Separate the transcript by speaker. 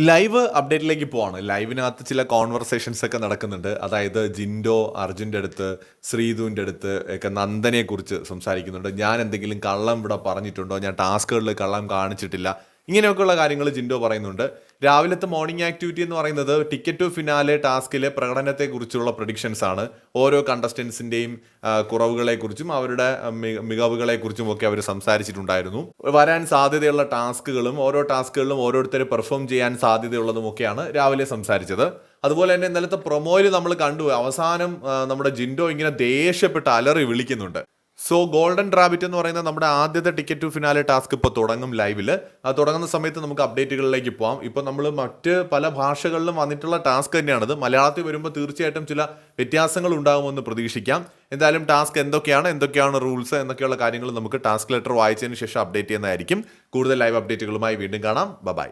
Speaker 1: Live അപ്ഡേറ്റിലേക്ക് പോവാണ്. ലൈവിനകത്ത് ചില conversations ഒക്കെ നടക്കുന്നുണ്ട്. അതായത് ജിൻഡോ അർജുന്റെ അടുത്ത് ശ്രീധുവിന്റെ അടുത്ത് ഒക്കെ നന്ദനെ കുറിച്ച് സംസാരിക്കുന്നുണ്ട്. ഞാൻ എന്തെങ്കിലും കള്ളം ഇവിടെ പറഞ്ഞിട്ടുണ്ടോ? ഞാൻ ടാസ്കുകളിൽ കള്ളം കാണിച്ചിട്ടില്ല. ഇങ്ങനെയൊക്കെയുള്ള കാര്യങ്ങൾ ജിൻഡോ പറയുന്നുണ്ട്. രാവിലത്തെ മോർണിംഗ് ആക്ടിവിറ്റി എന്ന് പറയുന്നത് ടിക്കറ്റ് ടു ഫിനാലെ ടാസ്കിലെ പ്രകടനത്തെക്കുറിച്ചുള്ള പ്രഡിക്ഷൻസ് ആണ്. ഓരോ കണ്ടസ്റ്റൻസിന്റെയും കുറവുകളെക്കുറിച്ചും അവരുടെ മികവുകളെ കുറിച്ചും മികവുകളെക്കുറിച്ചും ഒക്കെ അവർ സംസാരിച്ചിട്ടുണ്ടായിരുന്നു. വരാൻ സാധ്യതയുള്ള ടാസ്കുകളും ഓരോ ടാസ്കുകളിലും ഓരോരുത്തർ പെർഫോം ചെയ്യാൻ സാധ്യതയുള്ളതുമൊക്കെയാണ് രാവിലെ സംസാരിച്ചത്. അതുപോലെ തന്നെ ഇന്നലത്തെ പ്രൊമോയിൽ നമ്മൾ കണ്ടു. അവസാനം നമ്മുടെ ജിൻഡോ ഇങ്ങനെ ദേഷ്യപ്പെട്ട് അലറി വിളിക്കുന്നുണ്ട്. സോ ഗോൾഡൻ റാബിറ്റ് എന്ന് പറയുന്ന നമ്മുടെ ആദ്യത്തെ ടിക്കറ്റ് ടു ഫിനാലെ ടാസ്ക് ഇപ്പോൾ തുടങ്ങും ലൈവിൽ അത് തുടങ്ങുന്ന സമയത്ത് നമുക്ക് അപ്ഡേറ്റുകളിലേക്ക് പോകാം ഇപ്പോൾ നമ്മൾ മറ്റ് പല ഭാഷകളിലും വന്നിട്ടുള്ള ടാസ്ക് തന്നെയാണത്. മലയാളത്തിൽ വരുമ്പോൾ തീർച്ചയായിട്ടും ചില വ്യത്യാസങ്ങൾ ഉണ്ടാകുമെന്ന് പ്രതീക്ഷിക്കാം. എന്തായാലും ടാസ്ക് എന്തൊക്കെയാണ് എന്തൊക്കെയാണ് റൂൾസ് എന്നൊക്കെയുള്ള കാര്യങ്ങൾ നമുക്ക് ടാസ്ക് ലെറ്റർ വായിച്ചതിന് ശേഷം അപ്ഡേറ്റ് ചെയ്യുന്നതായിരിക്കും. കൂടുതൽ ലൈവ് അപ്ഡേറ്റുകളുമായി വീണ്ടും കാണാം. ബൈ